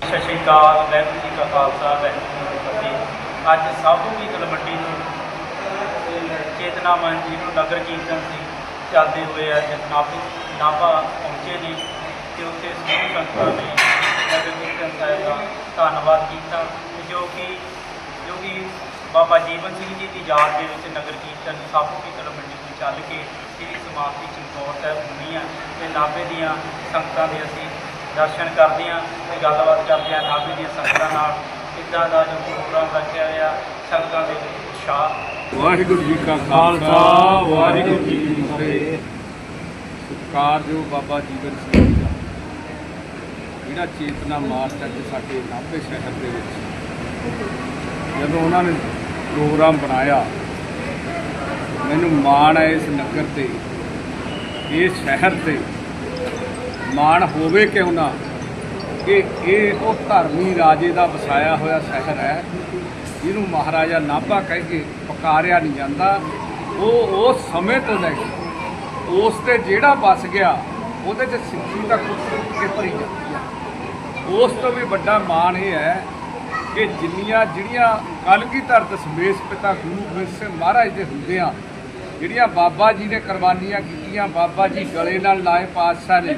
ਸਤਿ ਸ਼੍ਰੀ ਅਕਾਲ, ਵਾਹਿਗੁਰੂ ਜੀ ਕਾ ਖਾਲਸਾ, ਵਾਹਿਗੁਰੂ ਜੀ ਕੀ ਫਤਿਹ। ਅੱਜ ਸਾਧੂ ਦੀ ਤਲਵੰਡੀ ਨੂੰ ਚੇਤਨਾ ਮਨ ਜੀ ਨੂੰ ਨਗਰ ਕੀਰਤਨ ਸੀ, ਚੱਲਦੇ ਹੋਏ ਅੱਜ ਨਾਭੇ, ਨਾਭਾ ਪਹੁੰਚੇ ਨੇ ਤੇ ਉੱਥੇ ਸਮੂਹ ਸੰਗਤਾਂ ਨੇ ਨਗਰ ਕੀਰਤਨ ਸਾਹਿਬ ਦਾ ਧੰਨਵਾਦ ਕੀਤਾ, ਜੋ ਕਿ ਜੋ ਕਿ ਬਾਬਾ ਜੀਵਨ ਸਿੰਘ ਜੀ ਦੀ ਯਾਦ ਦੇ ਵਿੱਚ ਨਗਰ ਕੀਰਤਨ ਸਾਧੂ ਦੀ ਤਲਵੰਡੀ ਤੋਂ ਚੱਲ ਕੇ ਸ੍ਰੀ ਸਮਾਪਤੀ ਚਮਕੌਰ ਸਾਹਿਬ ਹੁੰਦੀ ਆ ਤੇ ਨਾਭੇ ਦੀਆਂ ਸੰਗਤਾਂ ਦੇ ਅਸੀਂ ਦਰਸ਼ਨ ਕਰਦੇ ਹਾਂ ਤੇ ਗੱਲਬਾਤ ਕਰਦੇ ਹਾਂ ਨਾਭੇ ਦੀਆਂ ਸੰਗਤਾਂ ਨਾਲ ਕਿੱਦਾਂ ਦਾ ਜੋ ਪ੍ਰੋਗਰਾਮ ਰੱਖਿਆ ਹੋਇਆ, ਸੰਗਤਾਂ ਦੇ ਵਿੱਚ ਉਤਸ਼ਾਹ। ਵਾਹਿਗੁਰੂ ਜੀ ਕਾ ਖਾਲਸਾ, ਵਾਹਿਗੁਰੂ ਜੀ ਕੀ ਫਤਿਹ। ਸਤਿਕਾਰਯੋਗ ਬਾਬਾ ਜੀਵਨ ਸਿੰਘ ਜੀ ਦਾ। ਜਿਹੜਾ ਚੇਤਨਾ ਮਾਰਚ ਅੱਜ ਸਾਡੇ ਨਾਭੇ ਸ਼ਹਿਰ ਦੇ ਵਿੱਚ ਜਦੋਂ ਉਹਨਾਂ ਨੇ ਪ੍ਰੋਗਰਾਮ ਬਣਾਇਆ, ਮੈਨੂੰ ਮਾਣ ਹੈ ਇਸ ਨਗਰ ਤੇ, ਇਸ ਸ਼ਹਿਰ ਤੇ ਮਾਣ ਹੋਵੇ ਕਿਉਂ ਨਾ? ਕਿ ਇਹ ਉਹ ਧਰਮੀ ਰਾਜੇ ਦਾ ਵਸਾਇਆ ਹੋਇਆ ਸ਼ਹਿਰ ਹੈ, ਜਿਹਨੂੰ ਮਹਾਰਾਜਾ ਨਾਭਾ ਕਹਿ ਕੇ ਪਕਾਰਿਆ ਨਹੀਂ ਜਾਂਦਾ। ਉਹ ਉਸ ਸਮੇਂ ਤੋਂ ਲੈ ਕੇ, ਉਸ ਤੇ ਜਿਹੜਾ ਵਸ ਗਿਆ, ਉਹਦੇ 'ਚ ਸਿੱਖੀ ਦਾ ਕੁੱਟ ਕੇ ਭਰੀ ਜਾਂਦੀ ਹੈ। ਉਸ ਤੋਂ ਵੀ ਵੱਡਾ ਮਾਣ ਇਹ ਹੈ ਕਿ ਜਿੰਨੀਆਂ ਜਿਹੜੀਆਂ ਕਲਗੀਧਰ ਦਸ਼ਮੇਸ਼ ਪਿਤਾ ਗੁਰੂ ਗੋਬਿੰਦ ਸਿੰਘ ਮਹਾਰਾਜ ਦੇ ਹੁੰਦੇ ਆ, ਜਿਹੜੀਆਂ ਬਾਬਾ ਜੀ ਨੇ ਕੁਰਬਾਨੀਆਂ ਕੀਤੀਆਂ, ਬਾਬਾ ਜੀ ਗਲੇ ਨਾਲ ਲਾਏ ਪਾਤਸ਼ਾਹ ਨੇ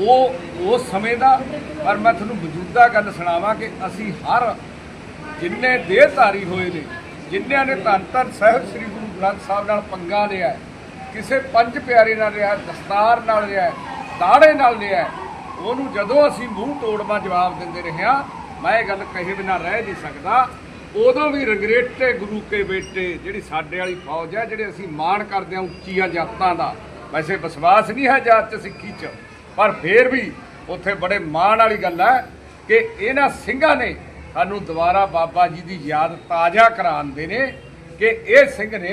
ਉਹ ਉਸ ਸਮੇਂ ਦਾ, ਪਰ ਮੈਂ ਤੁਹਾਨੂੰ ਮੌਜੂਦਾ ਗੱਲ ਸੁਣਾਵਾਂ ਕਿ ਅਸੀਂ ਹਰ ਜਿੰਨੇ ਦੇਹਧਾਰੀ ਹੋਏ ਨੇ ਜਿਨ੍ਹਾਂ ਨੇ ਧੰਨ ਧੰਨ ਸਾਹਿਬ ਸ੍ਰੀ ਗੁਰੂ ਗ੍ਰੰਥ ਸਾਹਿਬ ਨਾਲ ਪੰਗਾ ਲਿਆ, ਕਿਸੇ ਪੰਜ ਪਿਆਰੇ ਨਾਲ ਲਿਆ, ਦਸਤਾਰ ਨਾਲ ਲਿਆ, ਦਾੜੇ ਨਾਲ ਲਿਆ, ਉਹਨੂੰ ਜਦੋਂ ਅਸੀਂ ਮੂੰਹ ਤੋੜਵਾ ਜਵਾਬ ਦਿੰਦੇ ਰਹੇ ਹਾਂ, ਮੈਂ ਇਹ ਗੱਲ ਕਹੇ ਬਿਨਾਂ ਰਹਿ ਨਹੀਂ ਸਕਦਾ, ਉਦੋਂ ਵੀ ਰਗਰੇਟੇ ਗੁਰੂ ਕੇ ਬੇਟੇ, ਜਿਹੜੀ ਸਾਡੇ ਵਾਲੀ ਫੌਜ ਹੈ, ਜਿਹੜੇ ਅਸੀਂ ਮਾਣ ਕਰਦੇ ਹਾਂ ਉੱਚੀਆਂ ਜਾਤਾਂ ਦਾ, ਵੈਸੇ ਵਿਸ਼ਵਾਸ ਨਹੀਂ ਹੈ ਜਾਤ 'ਚ ਸਿੱਖੀ 'ਚ। ਪਰ ਫੇਰ ਵੀ ਉੱਥੇ ਬੜੇ ਮਾਣ ਵਾਲੀ ਗੱਲ ਹੈ ਕਿ ਇਹਨਾਂ ਸਿੰਘਾਂ ਨੇ ਸਾਨੂੰ ਦੁਬਾਰਾ ਬਾਬਾ ਜੀ ਦੀ ਯਾਦ ਤਾਜ਼ਾ ਕਰਾਉਂਦੇ ਨੇ ਕਿ ਇਹ ਸਿੰਘ ਨੇ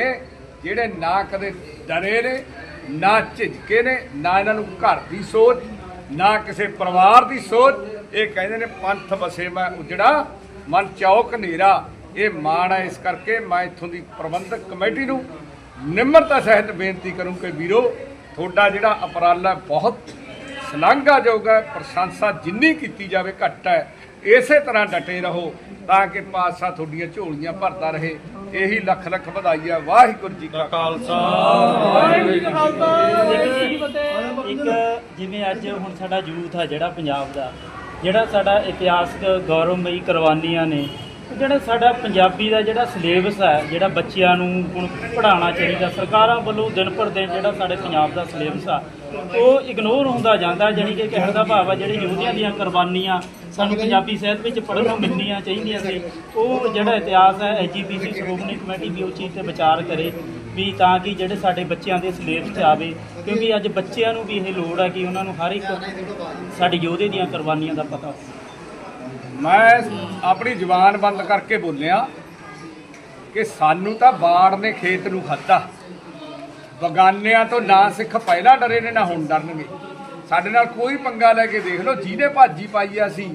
ਜਿਹੜੇ ਨਾ ਕਦੇ ਡਰੇ ਨੇ, ਨਾ ਝਿਜਕੇ ਨੇ, ਨਾ ਇਹਨਾਂ ਨੂੰ ਘਰ ਦੀ ਸੋਚ, ਨਾ ਕਿਸੇ ਪਰਿਵਾਰ ਦੀ ਸੋਚ, ਇਹ ਕਹਿੰਦੇ ਨੇ ਪੰਥ ਵਸੇ ਮੈਂ ਉਜੜਾ, ਮਨ ਚੌਕ ਹਨੇਰਾ। ਇਹ ਮਾਣ ਹੈ ਇਸ ਕਰਕੇ ਮੈਂ ਇੱਥੋਂ ਦੀ ਪ੍ਰਬੰਧਕ ਕਮੇਟੀ ਨੂੰ ਨਿਮਰਤਾ ਸਹਿਤ ਬੇਨਤੀ ਕਰੂੰ ਕਿ ਵੀਰੋ, ਤੁਹਾਡਾ ਜਿਹੜਾ ਅਪਰਾਲਾ ਬਹੁਤ ਸ਼ਲਾਘਾਯੋਗ ਹੈ ਪ੍ਰਸ਼ੰਸਾ ਜਿੰਨੀ ਕੀਤੀ ਜਾਵੇ ਘੱਟ ਹੈ। ਇਸੇ ਤਰ੍ਹਾਂ ਡਟੇ ਰਹੋ ਤਾਂ ਕਿ ਪਾਤਸ਼ਾਹ ਤੁਹਾਡੀਆਂ ਝੋਲੀਆਂ ਭਰਦਾ ਰਹੇ। ਇਹੀ ਲੱਖ ਲੱਖ ਵਧਾਈ ਹੈ ਵਾਹਿਗੁਰੂ ਜੀ ਕਾ ਖਾਲਸਾ। ਇੱਕ ਜਿਵੇਂ ਅੱਜ ਹੁਣ ਸਾਡਾ ਯੂਥ ਆ ਜਿਹੜਾ ਪੰਜਾਬ ਦਾ ਜਿਹੜਾ ਸਾਡਾ ਇਤਿਹਾਸਕ ਗੌਰਵਮਈ ਕੁਰਬਾਨੀਆਂ ਨੇ ਜਿਹੜਾ ਸਾਡਾ ਪੰਜਾਬੀ ਦਾ ਜਿਹੜਾ ਸਿਲੇਬਸ ਹੈ ਜਿਹੜਾ ਬੱਚਿਆਂ ਨੂੰ ਹੁਣ ਪੜ੍ਹਾਉਣਾ ਚਾਹੀਦਾ ਸਰਕਾਰਾਂ ਵੱਲੋਂ ਦਿਨ ਪਰ ਦਿਨ ਜਿਹੜਾ ਸਾਡੇ ਪੰਜਾਬ ਦਾ ਸਿਲੇਬਸ ਆ ਉਹ ਇਗਨੋਰ ਹੁੰਦਾ ਜਾਂਦਾ ਜਾਣੀ ਕਿ ਕਹਿਣ ਦਾ ਭਾਵ ਆ ਜਿਹੜੇ ਯੋਧਿਆਂ ਦੀਆਂ ਕੁਰਬਾਨੀਆਂ ਸਾਨੂੰ ਪੰਜਾਬੀ ਸਾਹਿਤ ਵਿੱਚ ਪੜ੍ਹਨ ਨੂੰ ਮਿਲਣੀਆਂ ਚਾਹੀਦੀਆਂ ਸੀ। ਉਹ ਜਿਹੜਾ ਇਤਿਹਾਸ ਹੈ ਐਜੀਪੀਸੀ ਸ਼੍ਰੋਮਣੀ ਕਮੇਟੀ ਵੀ ਉਹ ਚੀਜ਼ ਤੇ ਵਿਚਾਰ ਕਰੇ ਵੀ ਤਾਂ ਕਿ ਜਿਹੜੇ ਸਾਡੇ ਬੱਚਿਆਂ ਦੇ ਸਿਲੇਬਸ 'ਚ ਆਵੇ ਕਿਉਂਕਿ ਅੱਜ ਬੱਚਿਆਂ ਨੂੰ ਵੀ ਇਹ ਲੋੜ ਹੈ ਕਿ ਉਹਨਾਂ ਨੂੰ ਹਰ ਇੱਕ ਸਾਡੇ ਯੋਧੇ ਦੀਆਂ ਕੁਰਬਾਨੀਆਂ ਦਾ ਪਤਾ ਹੋਵੇ। ਮੈਂ ਆਪਣੀ ਜ਼ੁਬਾਨ ਬੰਦ ਕਰਕੇ ਬੋਲਿਆ ਕਿ ਸਾਨੂੰ ਤਾਂ ਬਾੜ ਨੇ ਖੇਤ ਨੂੰ ਖਾਧਾ। ਬਗਾਨਿਆਂ ਤੋਂ ਨਾ ਸਿੱਖ ਪਹਿਲਾਂ ਡਰੇ ਨੇ, ਨਾ ਹੁਣ ਡਰਨਗੇ। ਸਾਡੇ ਨਾਲ ਕੋਈ ਪੰਗਾ ਲੈ ਕੇ ਦੇਖ ਲਓ ਜਿਹਨੇ ਭਾਜੀ ਪਾਈ ਆ ਅਸੀਂ,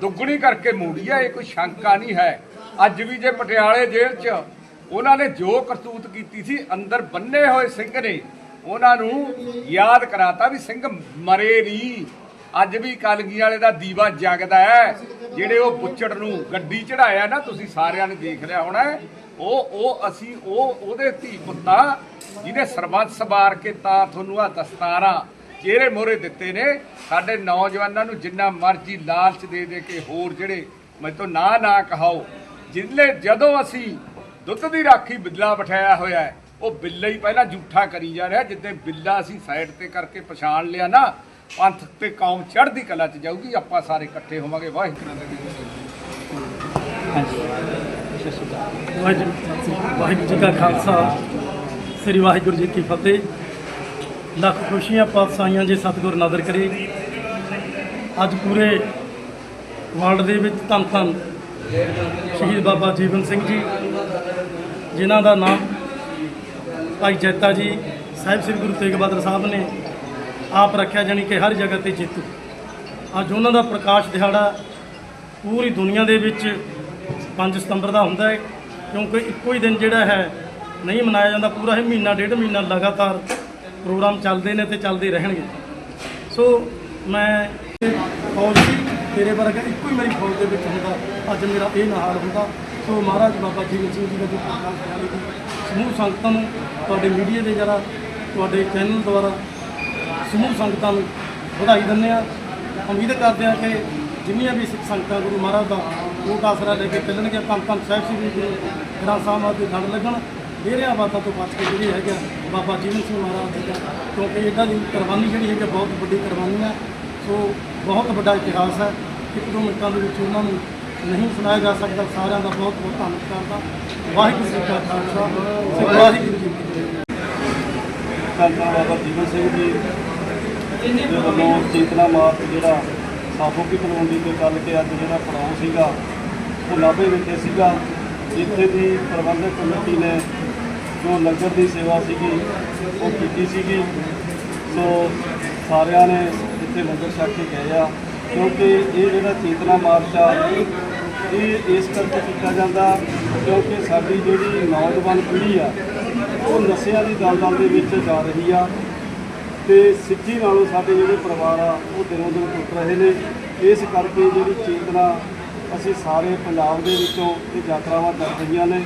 ਦੁੱਗਣੀ ਕਰਕੇ ਮੋੜੀ ਆ, ਇਹ ਕੋਈ ਸ਼ੰਕਾ ਨਹੀਂ ਹੈ। ਅੱਜ ਵੀ ਜੇ ਪਟਿਆਲੇ ਜੇਲ੍ਹ 'ਚ ਉਹਨਾਂ ਨੇ ਜੋ ਕਰਤੂਤ ਕੀਤੀ ਸੀ, ਅੰਦਰ ਬੰਨੇ ਹੋਏ ਸਿੰਘ ਨੇ, ਉਹਨਾਂ ਨੂੰ ਯਾਦ ਕਰਾਤਾ ਵੀ ਸਿੰਘ ਮਰੇ ਨਹੀਂ। ਅੱਜ ਵੀ ਕਲਗੀ ਵਾਲੇ ਦਾ ਦੀਵਾ ਜਗਦਾ ਹੈ, ਜਿਹੜੇ ਉਹ ਬੁੱਚੜ ਨੂੰ ਗੱਡੀ ਚੜਾਇਆ ਨਾ, ਤੁਸੀਂ ਸਾਰਿਆਂ ਨੇ ਦੇਖ ਲਿਆ ਹੋਣਾ ਉਹ ਉਹ ਅਸੀਂ, ਉਹ, ਉਹਦੇ ਧੀ ਪੁੱਤਾਂ, ਜਿਹਨੇ ਸਰਬੱਤ ਸਵਾਰ ਕੇ ਤਾਂ ਤੁਹਾਨੂੰ ਆ ਦਸਤਾਰਾਂ ਚਿਹਰੇ ਮੋਹਰੇ ਦਿੱਤੇ ਨੇ, ਸਾਡੇ ਨੌਜਵਾਨਾਂ ਨੂੰ ਜਿੰਨਾ ਮਰਜ਼ੀ ਲਾਲਚ ਦੇ ਦੇ ਕੇ ਹੋਰ ਜਿਹੜੇ ਮੈਥੋਂ ਨਾ ਨਾ ਕਹਾਓ, ਜਿੰਨੇ ਜਦੋਂ ਅਸੀਂ ਦੁੱਧ ਦੀ ਰਾਖੀ ਬਿੱਲਾ ਬਿਠਾਇਆ ਹੋਇਆ ਹੈ, ਉਹ ਬਿੱਲਾ ਹੀ ਪਹਿਲਾਂ ਝੂਠਾ ਕਰੀ ਜਾ ਰਿਹਾ, ਜਿੱਦੇ ਬਿੱਲਾ ਅਸੀਂ ਸਾਈਡ ਤੇ ਕਰਕੇ ਪਛਾਣ ਲਿਆ ਨਾ, ਪੰਥ ਤੇ ਕੌਮ ਚੜ੍ਹਦੀ ਕਲਾ ਚ ਜਾਊਗੀ, ਆਪਾਂ ਸਾਰੇ ਇਕੱਠੇ ਹੋਵਾਂਗੇ, ਵਾਹਿਗੁਰੂ ਵਾਹਿਗੁਰੂ ਵਾਹਿਗੁਰੂ ਜੀ ਕਾ ਖਾਲਸਾ, ਸ੍ਰੀ ਵਾਹਿਗੁਰੂ ਜੀ ਕੀ ਫਤਿਹ। ਲੱਖ ਖੁਸ਼ੀਆਂ, ਪਾਤਸ਼ਾਹੀਆਂ ਜੀ ਸਤਿਗੁਰ ਨਾਦਰ ਕਰੇ। ਅੱਜ ਪੂਰੇ ਵਰਲਡ ਦੇ ਵਿੱਚ ਧੰਨ ਧੰਨ ਸ਼ਹੀਦ ਬਾਬਾ ਜੀਵਨ ਸਿੰਘ ਜੀ, ਜਿਨ੍ਹਾਂ ਦਾ ਨਾਮ ਭਾਈ ਜੈਤਾ ਜੀ, ਸਾਹਿਬ ਸ੍ਰੀ ਗੁਰੂ ਤੇਗ ਬਹਾਦਰ ਸਾਹਿਬ ਨੇ ਆਪ ਰੱਖਿਆ, ਜਾਣੀ ਕਿ ਹਰ ਜਗ੍ਹਾ ਤੇ ਜੇਤੂ। ਅੱਜ ਉਹਨਾਂ ਦਾ ਪ੍ਰਕਾਸ਼ ਦਿਹਾੜਾ ਪੂਰੀ ਦੁਨੀਆ ਦੇ ਵਿੱਚ 5 ਸਤੰਬਰ ਦਾ ਹੁੰਦਾ ਹੈ, ਕਿਉਂਕਿ ਇੱਕੋ ਹੀ ਦਿਨ ਜਿਹੜਾ ਹੈ, ਨਹੀਂ ਮਨਾਇਆ ਜਾਂਦਾ, ਪੂਰਾ ਇਹ ਮਹੀਨਾ, ਡੇਢ ਮਹੀਨਾ ਲਗਾਤਾਰ ਪ੍ਰੋਗਰਾਮ ਚੱਲਦੇ ਨੇ ਤੇ ਚੱਲਦੇ ਰਹਿਣਗੇ। ਸੋ ਮੈਂ ਫੌਜ ਦੀ, ਤੇਰੇ ਵਰਗਾ ਇੱਕੋ ਹੀ ਮੇਰੀ ਫੌਜ ਦੇ ਵਿੱਚ ਹੁੰਦਾ, ਅੱਜ ਮੇਰਾ ਇਹ ਨਾ ਹੁੰਦਾ। ਸੋ ਮਹਾਰਾਜ ਬਾਬਾ ਜੀਵਨ ਸਿੰਘ ਜੀ ਦਾ ਜੋ ਪ੍ਰਕਾਸ਼ ਪਿਆਰੇ ਸਮੂਹ ਸੰਗਤਾਂ ਨੂੰ, ਤੁਹਾਡੇ ਮੀਡੀਆ ਦੇ ਜਰਾ, ਤੁਹਾਡੇ ਚੈਨਲ ਦੁਆਰਾ ਸਮੂਹ ਸੰਗਤਾਂ ਨੂੰ ਵਧਾਈ ਦਿੰਦੇ ਆ ਉਮੀਦ ਕਰਦੇ ਆ ਕਿ ਜਿੰਨੀਆਂ ਵੀ ਸਿੱਖ ਸੰਗਤਾਂ ਗੁਰੂ ਮਹਾਰਾਜ ਦਾ ਕੋਟ ਆਸਰਾ ਲੈ ਕੇ ਚੱਲਣਗੇ ਪੰਜ ਪੰਜ ਸਾਹਿਬ ਸ੍ਰੀ ਗੁਰੂ ਗ੍ਰੰਥ ਸਾਹਿਬ ਦੇ ਲੜ ਲੱਗਣ। ਡੇਰਿਆਂ ਬਾਤਾਂ ਤੋਂ ਬਚ ਕੇ ਜਿਹੜੀ ਹੈਗਾ ਬਾਬਾ ਜੀਵਨ ਸਿੰਘ ਮਹਾਰਾਜ ਜੀ ਦਾ। ਕਿਉਂਕਿ ਇਹਨਾਂ ਦੀ ਕੁਰਬਾਨੀ ਜਿਹੜੀ ਹੈਗੀ ਬਹੁਤ ਵੱਡੀ ਕੁਰਬਾਨੀ ਹੈ ਸੋ ਬਹੁਤ ਵੱਡਾ ਇਤਿਹਾਸ ਹੈ। ਇੱਕ ਦੋ ਮਿੰਟਾਂ ਦੇ ਵਿੱਚ ਉਹਨਾਂ ਨੂੰ ਨਹੀਂ ਸੁਣਾਇਆ ਜਾ ਸਕਦਾ। ਸਾਰਿਆਂ ਦਾ ਬਹੁਤ ਬਹੁਤ ਧੰਨਵਾਦ ਕਰਦਾ। ਵਾਹਿਗੁਰੂ ਜੀ ਕਾ ਖਾਲਸਾ। ਵਾਹਿਗੁਰੂ ਜੀ ਕੀ ਫਤਿਹ। ਬਾਬਾ ਜੀਵਨ ਸਿੰਘ ਜੀ ਦੇ ਵੱਲੋਂ ਚੇਤਨਾ ਮਾਰਚ ਜਿਹੜਾ ਸਾਬੋ ਕੀ ਤਲਵੰਡੀ ਤੋਂ ਚੱਲ ਕੇ ਅੱਜ ਜਿਹੜਾ ਪੜਾਅ ਸੀਗਾ, ਉਹ ਨਾਭੇ ਵਿਖੇ ਸੀਗਾ। ਜਿੱਥੇ ਦੀ ਪ੍ਰਬੰਧਕ ਕਮੇਟੀ ਨੇ ਜੋ ਲੰਗਰ ਦੀ ਸੇਵਾ ਸੀਗੀ, ਉਹ ਕੀਤੀ ਸੀਗੀ। ਸੋ ਸਾਰਿਆਂ ਨੇ ਇੱਥੇ ਲੰਗਰ ਛਕ ਕੇ ਗਏ ਆ, ਕਿਉਂਕਿ ਇਹ ਜਿਹੜਾ ਚੇਤਨਾ ਮਾਰਚ ਆ, ਇਹ ਇਸ ਕਰਕੇ ਕੀਤਾ ਜਾਂਦਾ ਕਿਉਂਕਿ ਸਾਡੀ ਜਿਹੜੀ ਨੌਜਵਾਨ ਪੀੜ੍ਹੀ ਆ, ਉਹ ਨਸ਼ਿਆਂ ਦੀ ਦਲਦਲ ਦੇ ਵਿੱਚ ਜਾ ਰਹੀ ਆ। ਤੇ ਸਿੱਖੀ ਨਾਲੋਂ ਸਾਡੇ ਜਿਹੜੇ ਪਰਿਵਾਰ ਆ, ਉਹ ਦਿਨੋਂ ਦਿਨ ਟੁੱਟ ਰਹੇ ਨੇ। ਇਸ ਕਰਕੇ ਜਿਹੜੀ ਚੇਤਨਾ ਅਸੀਂ ਸਾਰੇ ਪੰਜਾਬ ਦੇ ਵਿੱਚੋਂ ਇਹ ਯਾਤਰਾਵਾਂ ਕਰ ਰਹੀਆਂ ਨੇ।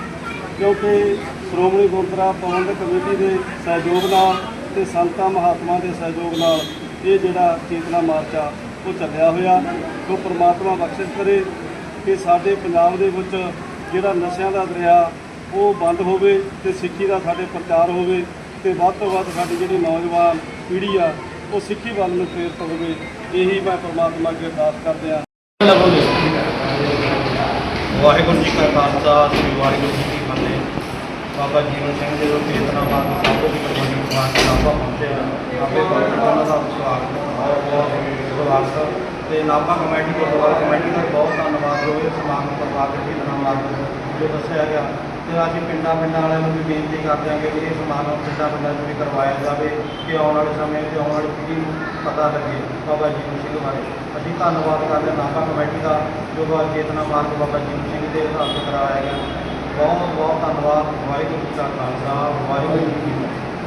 ਕਿਉਂਕਿ ਸ਼੍ਰੋਮਣੀ ਗੁਰਦੁਆਰਾ ਪ੍ਰਬੰਧਕ ਕਮੇਟੀ ਦੇ ਸਹਿਯੋਗ ਨਾਲ ਤੇ ਸੰਤਾਂ ਮਹਾਤਮਾ ਦੇ ਸਹਿਯੋਗ ਨਾਲ ਇਹ ਜਿਹੜਾ ਚੇਤਨਾ ਮਾਰਚ ਆ, ਉਹ ਚੱਲਿਆ ਹੋਇਆ। ਜੋ ਪ੍ਰਮਾਤਮਾ ਬਖਸ਼ਿਸ਼ ਕਰੇ ਕਿ ਸਾਡੇ ਪੰਜਾਬ ਦੇ ਵਿੱਚ ਜਿਹੜਾ ਨਸ਼ਿਆਂ ਦਾ ਦਰਿਆ, ਉਹ ਬੰਦ ਹੋਵੇ ਤੇ ਸਿੱਖੀ ਦਾ ਸਾਡੇ ਪ੍ਰਚਾਰ ਹੋਵੇ ਤੇ ਵੱਧ ਤੋਂ ਵੱਧ ਸਾਡੀ ਜਿਹੜੇ ਨੌਜਵਾਨ ਪੀੜ੍ਹੀ ਆ, ਉਹ ਸਿੱਖੀ ਵੱਲ ਨੂੰ ਪ੍ਰੇਰਿਤ ਹੋਵੇ, ਇਹੀ ਮੈਂ ਪਰਮਾਤਮਾ ਅੱਗੇ ਅਰਦਾਸ ਕਰਦੇ ਹਾਂ। ਵਾਹਿਗੁਰੂ ਜੀ ਕਾ ਖਾਲਸਾ, ਸ੍ਰੀ ਵਾਹਿਗੁਰੂ ਜੀ ਕੀ ਫਤਿਹ। ਬਾਬਾ ਜੀਵਨ ਸਿੰਘ ਜੀ ਦੇ ਚੇਤਨਾ ਮਾਰਗ ਸਭ ਤੋਂ ਕੁਰਬਾਨੀ ਕੁਰਬਾਨ ਨਾਭਾ ਪਹੁੰਚੇ ਆ ਆਪੇ ਉਹਨਾਂ ਦਾ ਸਵਾਗਤ ਬਹੁਤ ਬਹੁਤ ਸਵਾਗਤ ਤੇ ਨਾਭਾ ਕਮੇਟੀ, ਗੁਰਦੁਆਰਾ ਕਮੇਟੀ ਦਾ ਬਹੁਤ ਧੰਨਵਾਦ। ਹੋਵੇ ਸਮਾਗਮ ਕਰਵਾ ਕੇ ਚੇਤਨਾ ਮਾਰਗ ਜੋ ਦੱਸਿਆ ਗਿਆ। ਤੇ ਅਸੀਂ ਪਿੰਡਾਂ ਪਿੰਡਾਂ ਵਾਲਿਆਂ ਨੂੰ ਵੀ ਬੇਨਤੀ ਕਰਦੇ ਹਾਂ ਕਿ ਇਹ ਸਮਾਨ ਪਿੰਡਾਂ ਪਿੰਡਾਂ 'ਚ ਵੀ ਕਰਵਾਇਆ ਜਾਵੇ, ਕਿ ਆਉਣ ਵਾਲੇ ਸਮੇਂ 'ਚ ਆਉਣ ਵਾਲੀ ਪੀੜ੍ਹੀ ਨੂੰ ਪਤਾ ਲੱਗੇ। ਬਾਬਾ ਜੀਵਨ ਸਿੰਘ ਬਾਰੇ ਅਸੀਂ ਧੰਨਵਾਦ ਕਰਦੇ ਹਾਂ, ਨਾਭਾ ਕਮੇਟੀ ਦਾ, ਜੋ ਅੱਜ ਚੇਤਨਾ ਮਾਰਗ ਬਾਬਾ ਜੀਵਨ ਸਿੰਘ ਦੇ ਹਿਸਾਬ ਤੇ ਕਰਾਇਆ ਗਿਆ। ਬਹੁਤ ਬਹੁਤ ਧੰਨਵਾਦ, ਵਾਹਿਗੁਰੂ ਜੀ ਕਾ ਖਾਲਸਾ, ਵਾਹਿਗੁਰੂ ਜੀ ਕੀ